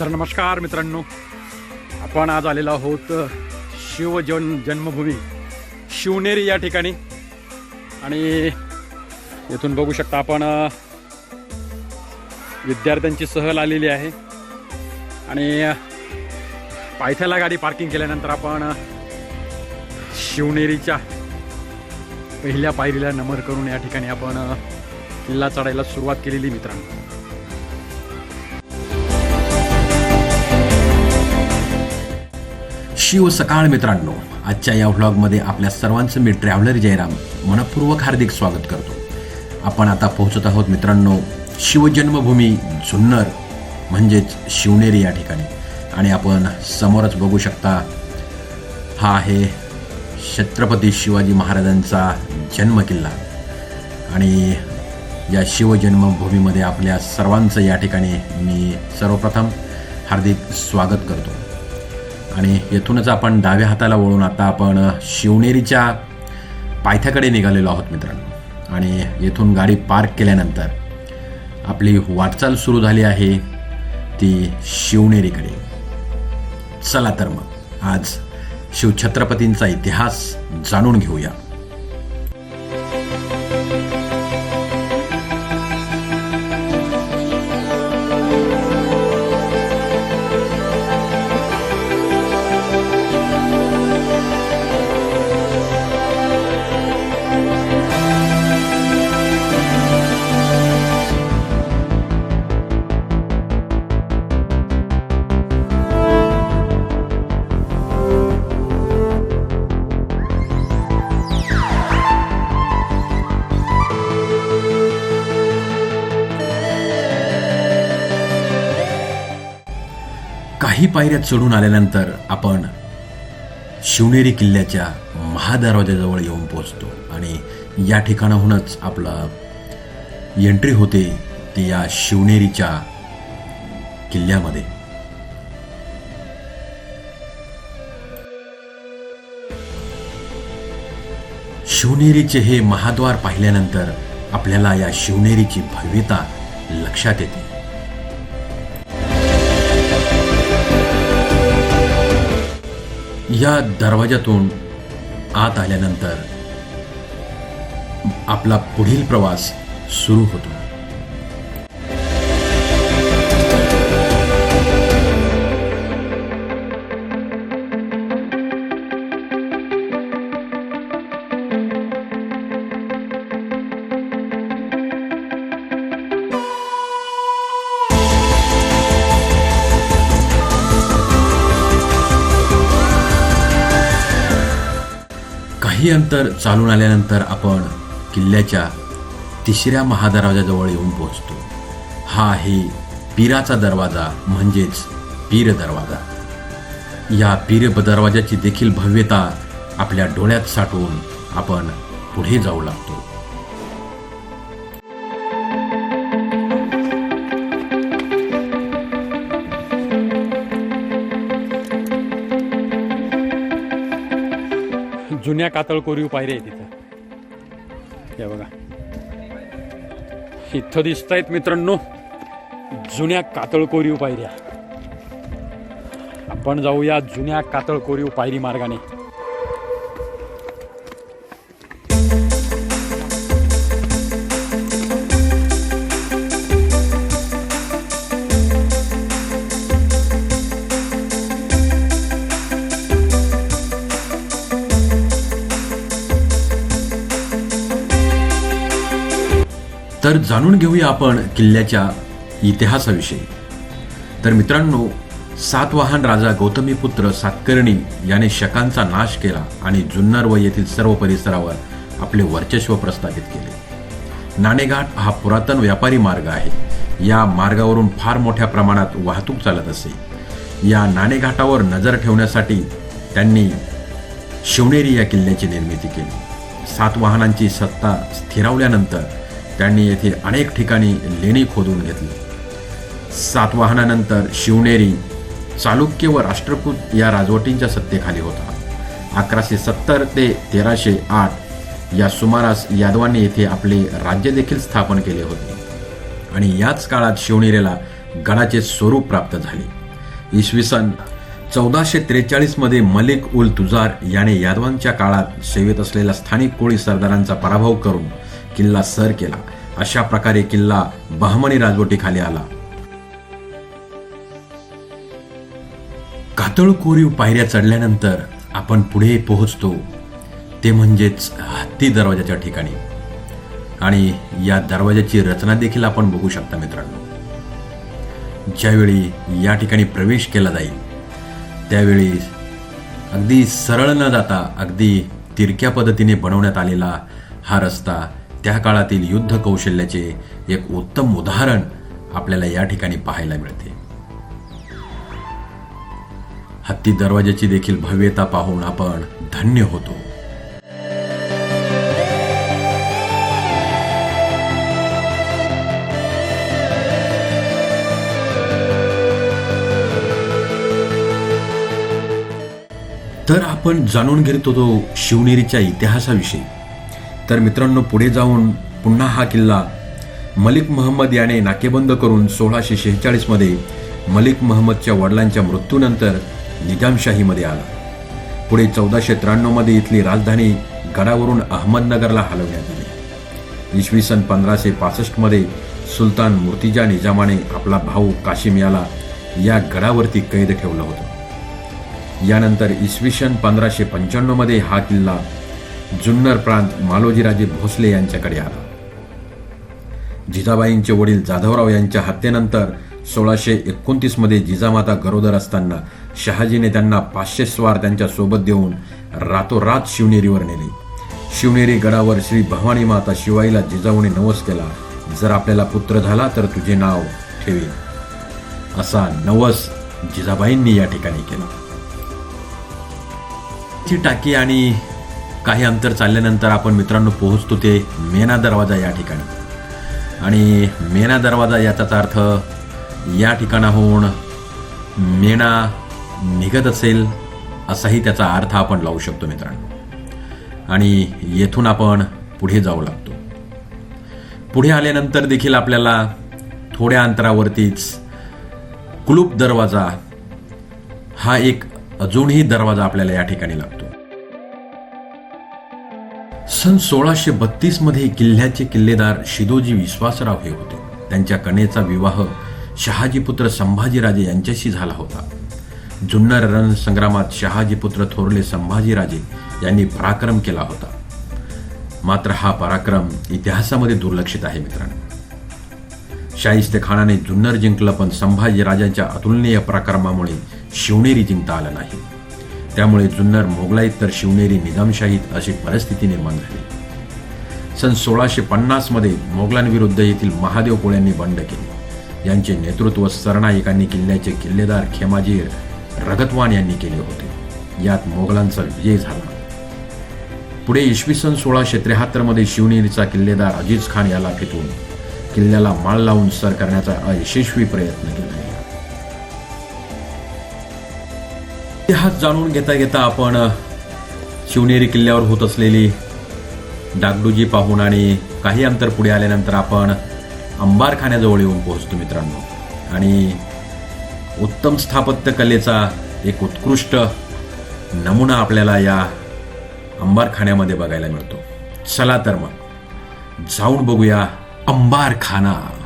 तर नमस्कार मित्रांनो आपण आज आलेलो आहोत शिव जन जन्मभूमी शिवनेरी या ठिकाणी. आणि येथून बघू शकता आपण विद्यार्थ्यांची सहल आलेली आहे. आणि पायथ्याला गाडी पार्किंग केल्यानंतर आपण शिवनेरीच्या पहिल्या पायरीला नमर करून या ठिकाणी आपण किल्ला चढायला सुरुवात केलेली मित्रांनो. शिव सकाळ मित्रांनो. आजच्या या व्लॉगमध्ये आपल्या सर्वांचं मी ट्रॅव्हलर जयराम मनपूर्वक हार्दिक स्वागत करतो. आपण आता पोहोचत आहोत मित्रांनो शिवजन्मभूमी जुन्नर म्हणजेच शिवनेरी या ठिकाणी. आणि आपण समोरच बघू शकता हा आहे छत्रपती शिवाजी महाराजांचा जन्मकिल्ला. आणि या शिवजन्मभूमीमध्ये आपल्या सर्वांचं या ठिकाणी मी सर्वप्रथम हार्दिक स्वागत करतो. आणि येथूनच आपण डाव्या हाताला वळून आता आपण शिवनेरीच्या पायथ्याकडे निघालेलो आहोत मित्रांनो. आणि येथून गाडी पार्क केल्यानंतर आपली वाटचाल सुरू झाली आहे ती शिवनेरीकडे. चला तर मग आज शिवछत्रपतींचा इतिहास जाणून घेऊया. पायऱ्या चढून आल्यानंतर आपण शिवनेरी किल्ल्याच्या महादरवाजाजवळ येऊन पोहोचतो. आणि या ठिकाणाहूनच आपला एंट्री होते ती या शिवनेरीच्या किल्ल्यामध्ये. शिवनेरीचे हे महाद्वार पाहिल्यानंतर आपल्याला या शिवनेरीची भव्यता लक्षात येते. या दरवाजातून आत आल्यानंतर आपला पुढील प्रवास सुरू होतो. काही अंतर चालून आल्यानंतर आपण किल्ल्याच्या तिसऱ्या महादरवाजाजवळ येऊन पोहोचतो. हा आहे पीराचा दरवाजा म्हणजेच पीर दरवाजा. या पीर दरवाजाची देखील भव्यता आपल्या डोळ्यात साठवून आपण पुढे जाऊ लागतो. जुन्या कातळ कोरीव पायऱ्या आहेत तिथं या बघा. इथं दिसत आहेत मित्रांनो जुन्या कातळ कोरीव पायऱ्या. आपण जाऊया जुन्या कातळ कोरीव पायरी मार्गाने. तर जाणून घेऊया आपण किल्ल्याच्या इतिहासाविषयी तर मित्रांनो सातवाहन राजा गौतमीपुत्र सातकर्णी याने शकांचा नाश केला आणि जुन्नर व येथील सर्व परिसरावर आपले वर्चस्व प्रस्थापित केले. नाणेघाट हा पुरातन व्यापारी मार्ग आहे. या मार्गावरून फार मोठ्या प्रमाणात वाहतूक चालत असे. या नाणेघाटावर नजर ठेवण्यासाठी त्यांनी शिवनेरी या किल्ल्याची निर्मिती केली. सातवाहनांची सत्ता स्थिरावल्यानंतर त्यांनी येथील अनेक ठिकाणी लेणी खोदून घेतली. सातवाहनानंतर शिवनेरी चालुक्य व राष्ट्रकूट या राजवटींच्या सत्तेखाली होता. अकराशे सत्तर ते तेराशे आठ या सुमारास यादवांनी येथे आपले राज्य देखील स्थापन केले होते. आणि याच काळात शिवनेरीला गडाचे स्वरूप प्राप्त झाले. इसवी सन चौदाशे त्रेचाळीसमध्ये मलिक उल तुजार याने यादवांच्या काळात सेवेत असलेल्या स्थानिक कोळी सरदारांचा पराभव करून किल्ला सर केला. अशा प्रकारे किल्ला बहमनी राजवटीखाली आला. कातळ कोरीव पायऱ्या चढल्यानंतर आपण पुढे पोहोचतो. ते म्हणजेच हत्ती दरवाजाच्या ठिकाणी. आणि या दरवाजाची रचना देखील आपण बघू शकता मित्रांनो. ज्यावेळी या ठिकाणी प्रवेश केला जाईल त्यावेळी अगदी सरळ न जाता अगदी तिरक्या पद्धतीने बनवण्यात आलेला हा रस्ता त्या काळातील युद्ध कौशल्याचे एक उत्तम उदाहरण आपल्याला या ठिकाणी पाहायला मिळते. हत्ती दरवाजाची देखील भव्यता पाहून आपण धन्य होतो. तर आपण जाणून घेत होतो शिवनेरीच्या इतिहासाविषयी. तर मित्रांनो पुढे जाऊन पुन्हा हा किल्ला मलिक महम्मद याने नाकेबंद करून सोळाशे शेहेचाळीसमध्ये मलिक महम्मदच्या वडिलांच्या मृत्यूनंतर निजामशाहीमध्ये आला. पुढे चौदाशे त्र्याण्णवमध्ये इथली राजधानी गडावरून अहमदनगरला हलवण्यात आली. इसवी सन पंधराशे पासष्टमध्ये सुलतान मूर्तिजा निजामाने आपला भाऊ काशिम याला या गडावरती कैद ठेवलं होतं. यानंतर इसवी सन पंधराशे पंच्याण्णवमध्ये हा किल्ला जुन्नर प्रांत मालोजीराजे भोसले यांच्याकडे आला. जिजाबाईंचे वडील जाधवराव यांच्या हत्येनंतर सोळाशे एकोणतीसमध्ये जिजामाता गरोदर असताना शहाजीने त्यांना पाचशे स्वार त्यांच्यासोबत देऊन रातोरात शिवनेरीवर नेले. शिवनेरी गडावर श्री भवानी माता शिवाईला जिजाऊने नवस केला. जर आपल्याला पुत्र झाला तर तुझे नाव ठेवेल असा नवस जिजाबाईंनी या ठिकाणी केला. ची टाकी आणि काही अंतर चालल्यानंतर आपण मित्रांनो पोहोचतो ते मेना दरवाजा या ठिकाणी. आणि मेना दरवाजा याचाच अर्थ या ठिकाणाहून मेणा निघत असेल असाही त्याचा अर्थ आपण लावू शकतो मित्रांनो. आणि येथून आपण पुढे जाऊ लागतो. पुढे आल्यानंतर देखील आपल्याला थोड्या अंतरावरतीच कुलूप दरवाजा हा एक अजूनही दरवाजा आपल्याला या ठिकाणी लागतो. सन सोळाशे बत्तीसमध्ये किल्ल्याचे किल्लेदार शिदोजी विश्वासराव हे होते. त्यांच्या कणेचा विवाह शहाजीपुत्र संभाजीराजे यांच्याशी झाला होता. जुन्नर रणसंग्रामात शहाजीपुत्र थोरले संभाजीराजे यांनी पराक्रम केला होता. मात्र हा पराक्रम इतिहासामध्ये दुर्लक्षित आहे मित्रांनो. शाहिस्ते खानाने जुन्नर जिंकलं पण संभाजीराजांच्या अतुलनीय पराक्रमामुळे शिवनेरी जिंकता आलं नाही. त्यामुळे जुन्नर मोगलाईत तर शिवनेरी निजामशाहीत अशी परिस्थिती निर्माण झाली. सन सोळाशे पन्नासमध्ये मोगलांविरुद्ध येथील महादेव कोळ्यांनी बंड केले. यांचे नेतृत्व सरनाईकांनी किल्ल्याचे किल्लेदार खेमाजी रगतवान यांनी केले होते. यात मोगलांचा विजय झाला. पुढे इसवी सन सोळाशे त्र्याहत्तरमध्ये शिवनेरीचा किल्लेदार अजीज खान याला फिटून किल्ल्याला माळ लावून सर करण्याचा अयशस्वी प्रयत्न केला. इतिहास जाणून घेता घेता आपण शिवनेरी किल्ल्यावर होत असलेली डागडुजी पाहून आणि काही अंतर पुढे आल्यानंतर आपण अंबारखान्याजवळ येऊन पोहोचतो मित्रांनो. आणि उत्तम स्थापत्य कलेचा एक उत्कृष्ट नमुना आपल्याला या अंबारखान्यामध्ये बघायला मिळतो. चला तर मग जाऊन बघूया अंबारखाना.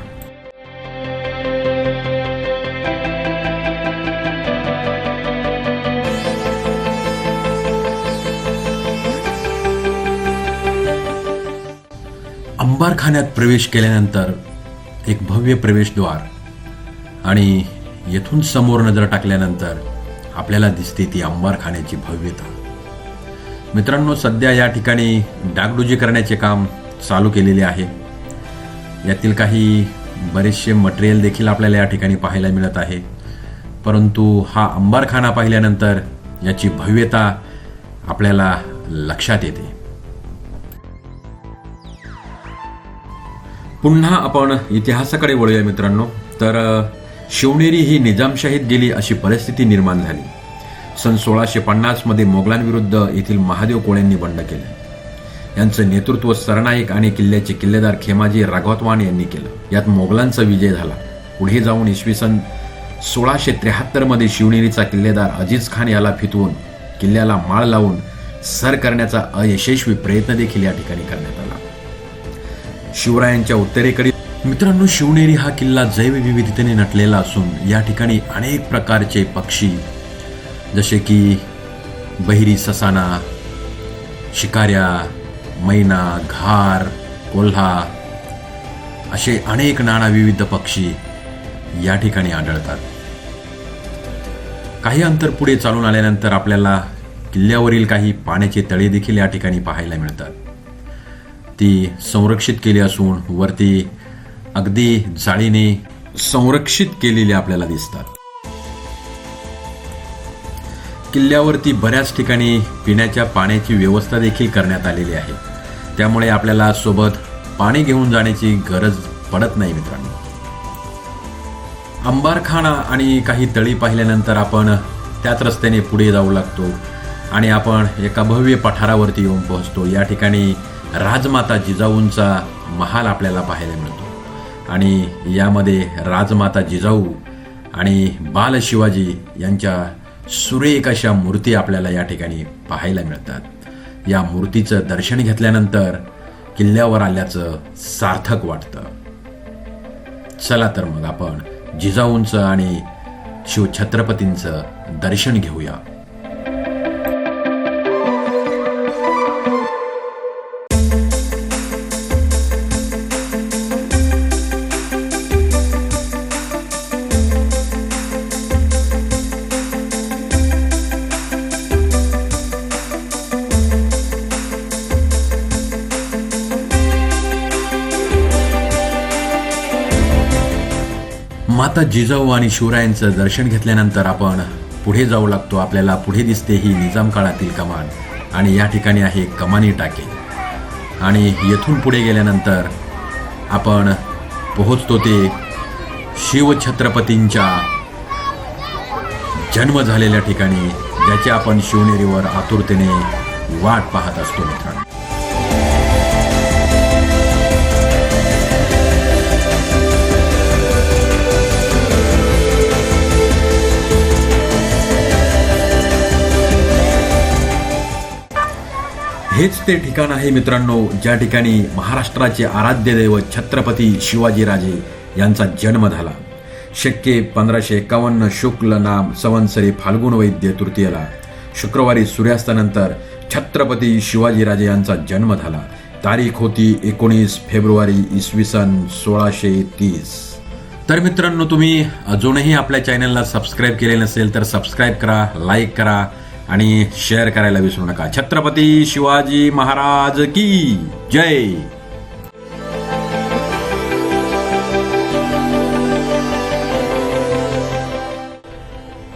अंबारखान्यात प्रवेश केल्यानंतर एक भव्य प्रवेशद्वार आणि येथून समोर नजर टाकल्यानंतर आपल्याला दिसते ती अंबारखान्याची भव्यता. मित्रांनो सध्या या ठिकाणी डागडुजी करण्याचे काम चालू केलेले आहे. यातील काही बरेचसे मटेरियल देखील आपल्याला या ठिकाणी पाहायला मिळत आहे. परंतु हा अंबारखाना पाहिल्यानंतर याची भव्यता आपल्याला लक्षात येते. पुन्हा आपण इतिहासाकडे वळूया मित्रांनो. तर शिवनेरी ही निजामशाहीत गेली अशी परिस्थिती निर्माण झाली. सन सोळाशे पन्नासमध्ये मोगलांविरुद्ध येथील महादेव कोळ्यांनी बंड केलं. यांचं नेतृत्व सरनाईक आणि किल्ल्याचे किल्लेदार खेमाजी राघवतवान यांनी केलं. यात मोगलांचा विजय झाला. पुढे जाऊन इसवी सन सोळाशे त्र्याहत्तरमध्ये शिवनेरीचा किल्लेदार अजीज खान याला फितवून किल्ल्याला माळ लावून सर करण्याचा अयशस्वी प्रयत्न देखील या ठिकाणी करण्यात आला. शिवरायांच्या उत्तरेकडील मित्रांनो शिवनेरी हा किल्ला जैवविविधतेने नटलेला असून या ठिकाणी अनेक प्रकारचे पक्षी जसे की बहिरी ससाना शिकाऱ्या मैना घार कोल्हा असे अनेक नानाविविध पक्षी या ठिकाणी आढळतात. काही अंतर पुढे चालून आल्यानंतर आपल्याला किल्ल्यावरील काही पाण्याचे तळे देखील या ठिकाणी पाहायला मिळतात. ती संरक्षित केली असून वरती अगदी जाळीने संरक्षित केलेली आपल्याला दिसतात. किल्ल्यावरती बऱ्याच ठिकाणी पिण्याच्या पाण्याची व्यवस्था देखील करण्यात आलेली आहे. त्यामुळे आपल्याला सोबत पाणी घेऊन जाण्याची गरज पडत नाही मित्रांनो. अंबारखाना आणि काही तळी पाहिल्यानंतर आपण त्याच रस्त्याने पुढे जाऊ लागतो आणि आपण एका भव्य पठारावरती येऊन पोहोचतो. या ठिकाणी राजमाता जिजाऊंचा महाल आपल्याला पाहायला मिळतो. आणि यामध्ये राजमाता जिजाऊ आणि बाल शिवाजी यांच्या सुरेख अशा मूर्ती आपल्याला या ठिकाणी पाहायला मिळतात. या मूर्तीचं दर्शन घेतल्यानंतर किल्ल्यावर आल्याचं सार्थक वाटतं. चला तर मग आपण जिजाऊंचं आणि शिवछत्रपतींचं दर्शन घेऊया. आता जिजाऊ आणि शिवरायांचं दर्शन घेतल्यानंतर आपण पुढे जाऊ लागतो. आपल्याला पुढे दिसते ही निजाम काळातील कमान. आणि या ठिकाणी आहे कमानी टाके. आणि येथून पुढे गेल्यानंतर आपण पोहोचतो ते शिवछत्रपतींच्या जन्म झालेल्या ठिकाणी ज्याची आपण शिवनेरीवर आतुरतेने वाट पाहत असतो मित्रांनो. हेच ते ठिकाण आहे मित्रांनो ज्या ठिकाणी महाराष्ट्राचे आराध्य दैवत छत्रपती शिवाजीराजे यांचा जन्म झाला. शक्य पंधराशे एकावन्न शुक्ल नाम संवत्सरी फाल्गुन वैद्य तृतीयला शुक्रवारी सूर्यास्तानंतर छत्रपती शिवाजीराजे यांचा जन्म झाला. तारीख होती एकोणीस फेब्रुवारी इसवी सन सोळाशे तीस. तर मित्रांनो तुम्ही अजूनही आपल्या चॅनलला सबस्क्राईब केले नसेल तर सबस्क्राईब करा लाईक करा आणि शेअर करायला विसरू नका. छत्रपती शिवाजी महाराज की जय.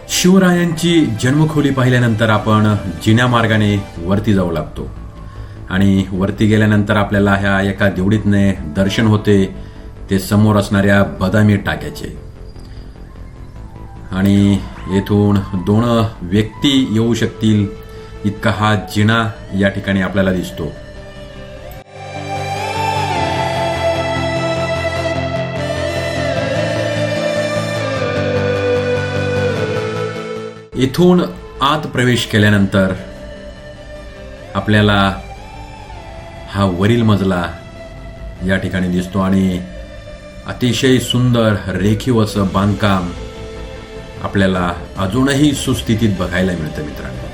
शिवरायांची जन्मखोली पाहिल्यानंतर आपण जिन्या मार्गाने वरती जाऊ लागतो. आणि वरती गेल्यानंतर आपल्याला ह्या एका देवडीतने दर्शन होते ते समोर असणाऱ्या बदामी टाक्याचे. आणि येथून दोन व्यक्ती येऊ शकतील. इतका हा जिना या ठिकाणी आपल्याला दिसतो. इथून आत प्रवेश केल्यानंतर आपल्याला हा वरील मजला या ठिकाणी दिसतो आणि अतिशय सुंदर रेखीव असं बांधकाम आपल्याला अजूनही सुस्थितीत बघायला मिळतं मित्रांनो.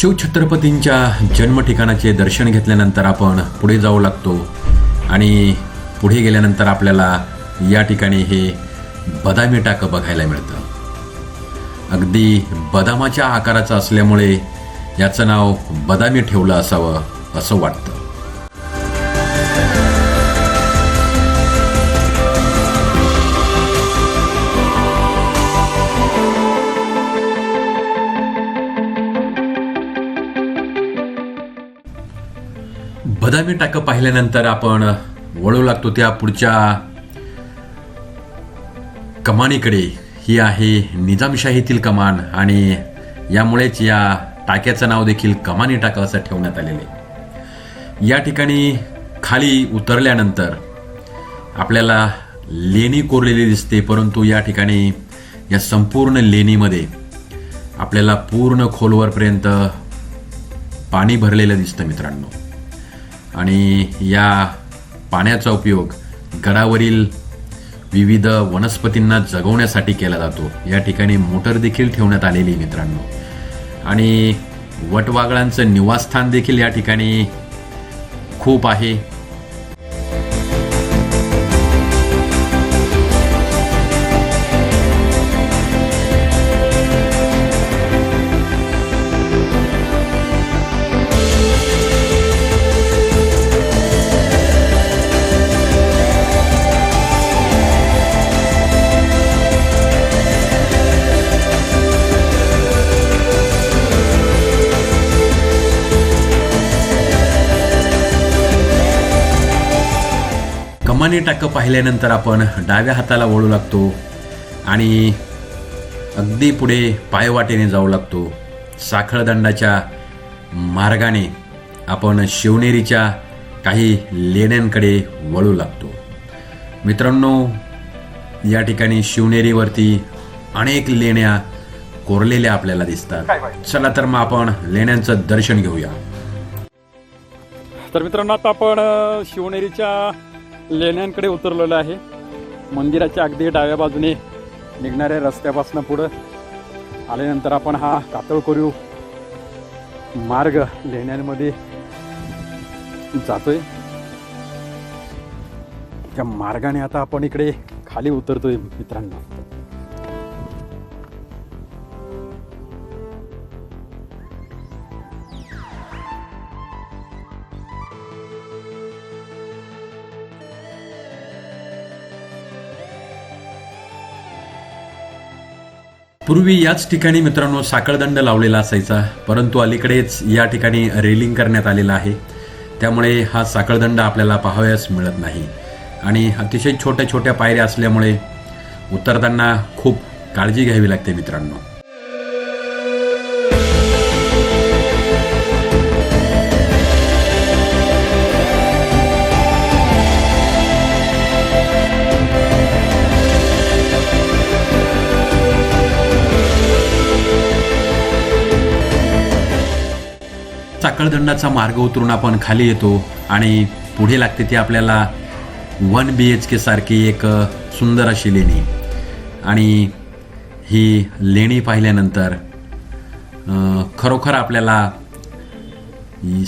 शिवछत्रपतींच्या जन्मठिकाणाचे दर्शन घेतल्यानंतर आपण पुढे जाऊ लागतो. आणि पुढे गेल्यानंतर आपल्याला या ठिकाणी हे बदामी टाकं बघायला मिळतं. अगदी बदामाच्या आकाराचं असल्यामुळे याचं नाव बदामी ठेवलं असावं असं वाटतं. बदामी टाकं पाहिल्यानंतर आपण वळू लागतो त्या पुढच्या कमानीकडे. ही आहे निजामशाहीतील कमान आणि यामुळेच या टाक्याचं नाव देखील कमानी टाका असं ठेवण्यात आलेलं आहे. या ठिकाणी खाली उतरल्यानंतर आपल्याला लेणी कोरलेली दिसते परंतु या ठिकाणी या संपूर्ण लेणीमध्ये आपल्याला पूर्ण खोलवरपर्यंत पाणी भरलेलं दिसतं मित्रांनो. आणि या पाण्याचा उपयोग गडावरील विविध वनस्पतींना जगवण्यासाठी केला जातो. या ठिकाणी मोटर देखील ठेवण्यात आलेली आहे मित्रांनो. आणि वटवागळांचं निवासस्थान देखील या ठिकाणी खूप आहे. कमानी टाकं पाहिल्यानंतर आपण डाव्या हाताला वळू लागतो आणि अगदी पुढे पायवाटेने जाऊ लागतो. साखळदंडाच्या मार्गाने आपण शिवनेरीच्या काही लेण्यांकडे वळू लागतो. मित्रांनो या ठिकाणी शिवनेरीवरती अनेक लेण्या कोरलेल्या आपल्याला दिसतात. चला तर मग आपण लेण्यांचं दर्शन घेऊया. तर मित्रांनो आता आपण शिवनेरीच्या लेण्यांकडे उतरलेलं आहे. मंदिराच्या अगदी डाव्या बाजूने निघणाऱ्या रस्त्यापासून पुढं आल्यानंतर आपण हा कातळ करू. मार्ग लेण्यांमध्ये जातोय. त्या मार्गाने आता आपण इकडे खाली उतरतोय मित्रांनो. पूर्वी याच ठिकाणी मित्रांनो साखळदंड लावलेला असायचा परंतु अलीकडेच या ठिकाणी रेलिंग करण्यात आलेलं आहे. त्यामुळे हा साखळदंड आपल्याला पाहावयास मिळत नाही. आणि अतिशय छोट्या छोट्या पायऱ्या असल्यामुळे उतरताना खूप काळजी घ्यावी लागते मित्रांनो. साखळदंडाचा मार्ग उतरून आपण खाली येतो आणि पुढे लागते ती आपल्याला वन बी एच के सारखी एक सुंदर अशी लेणी. आणि ही लेणी पाहिल्यानंतर खरोखर आपल्याला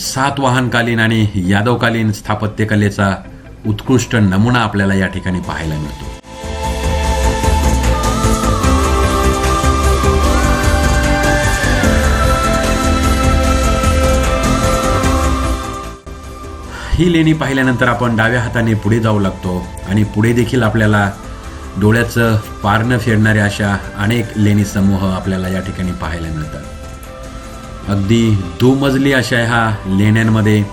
सातवाहनकालीन आणि यादवकालीन स्थापत्यकलेचा उत्कृष्ट नमुना आपल्याला या ठिकाणी पाहायला मिळतो. ही लेणी पाहिल्यानंतर आपण डाव्या हाताने पुढे जाऊ लागतो. आणि पुढे देखील आपल्याला डोळ्याचं पारणं फेडणाऱ्या अशा अनेक लेणी समूह आपल्याला या ठिकाणी पाहायला मिळतात. अगदी दुमजली अशा ह्या लेण्यांमध्ये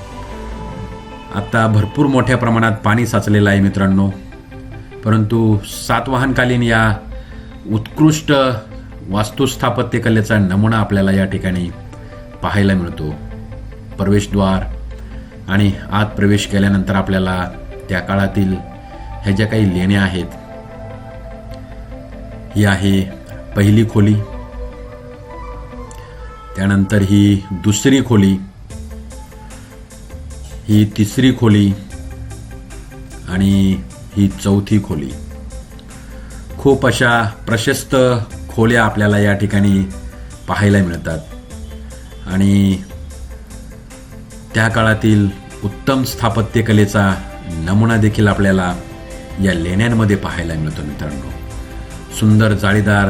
आत्ता भरपूर मोठ्या प्रमाणात पाणी साचलेलं आहे मित्रांनो. परंतु सातवाहनकालीन या उत्कृष्ट वास्तुस्थापत्यकलेचा नमुना आपल्याला या ठिकाणी पाहायला मिळतो. प्रवेशद्वार आणि आत प्रवेश केल्यानंतर आपल्याला त्या काळातील ह्या ज्या काही लेण्या आहेत ही आहे पहिली खोली. त्यानंतर ही दुसरी खोली. ही तिसरी खोली आणि ही चौथी खोली. खूप अशा प्रशस्त खोल्या आपल्याला या ठिकाणी पाहायला मिळतात. आणि त्या काळातील उत्तम स्थापत्यकलेचा नमुना देखील आपल्याला या लेण्यांमध्ये पाहायला मिळतो मित्रांनो. सुंदर जाळीदार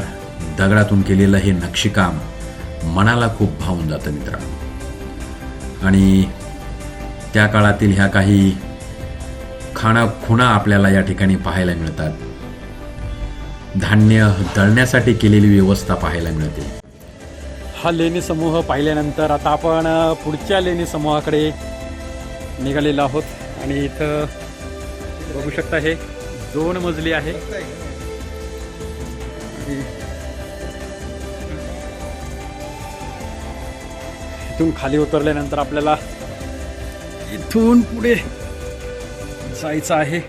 दगडातून केलेलं हे नक्षीकाम मनाला खूप भावून जातं मित्रांनो. आणि त्या काळातील ह्या काही खाणा खुणा आपल्याला या ठिकाणी पाहायला मिळतात. धान्य दळण्यासाठी केलेली व्यवस्था पाहायला मिळते. हा लेणी समूह पाहिल्यानंतर आता आपण पुढच्या लेणी समूहाकडे निघालेलो आहोत. आणि इथं बघू शकता हे दोन मजली आहे. इथून खाली उतरल्यानंतर आपल्याला इथून पुढे जायचं आहे.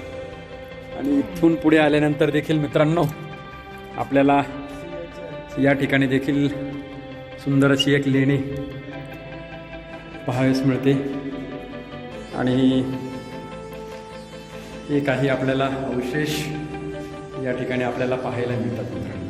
आणि इथून पुढे आल्यानंतर देखील मित्रांनो आपल्याला या ठिकाणी देखील सुंदर अशी एक लेणी पाहावयास मिळते. आणि हे काही आपल्याला अवशेष या ठिकाणी आपल्याला पाहायला मिळतात मित्रांनो.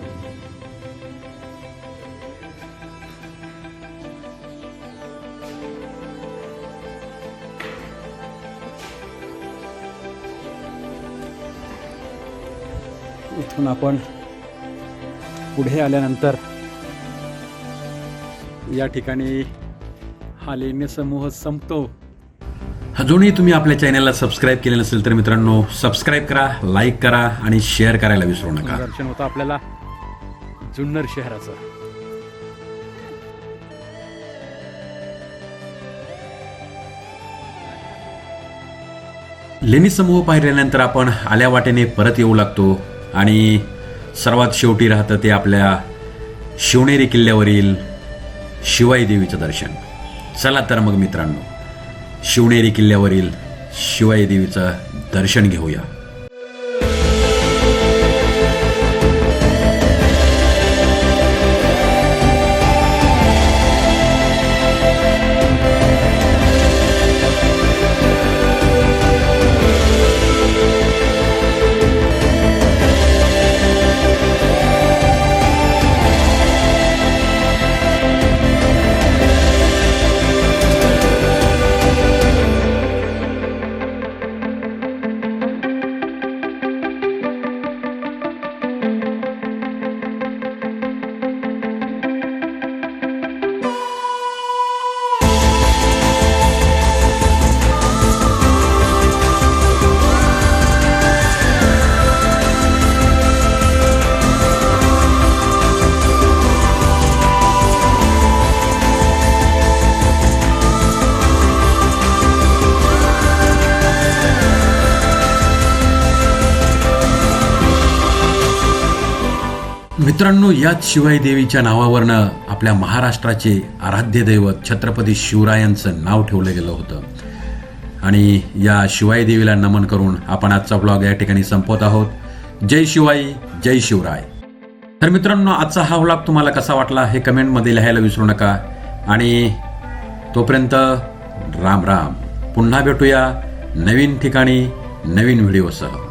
इथून आपण पुढे आल्यानंतर या ठिकाणी हा लेणी समूह संपतो. अजूनही तुम्ही आपल्या चॅनलला सबस्क्राईब केले नसेल तर मित्रांनो सबस्क्राईब करा लाईक करा आणि शेअर करायला विसरू नका. दर्शन होतं आपल्याला जुन्नर शहराचं. लेणी समूह पाहिल्यानंतर आपण आल्या वाटेने परत येऊ लागतो आणि सर्वात शेवटी राहतं ते आपल्या शिवनेरी किल्ल्यावरील शिवाई देवीचं दर्शन. चला तर मग मित्रांनो शिवनेरी किल्ल्यावरील शिवाई देवीचं दर्शन घेऊया. मित्रांनो याच शिवाई देवीच्या नावावरनं आपल्या महाराष्ट्राचे आराध्य दैवत छत्रपती शिवरायांचं नाव ठेवलं गेलं होतं. आणि या शिवाई देवीला नमन करून आपण आजचा ब्लॉग या ठिकाणी संपवत आहोत. जय शिवाई जय शिवराय. तर मित्रांनो आजचा हा ब्लॉग तुम्हाला कसा वाटला हे कमेंटमध्ये लिहायला विसरू नका. आणि तोपर्यंत राम राम. पुन्हा भेटूया नवीन ठिकाणी नवीन व्हिडिओसह.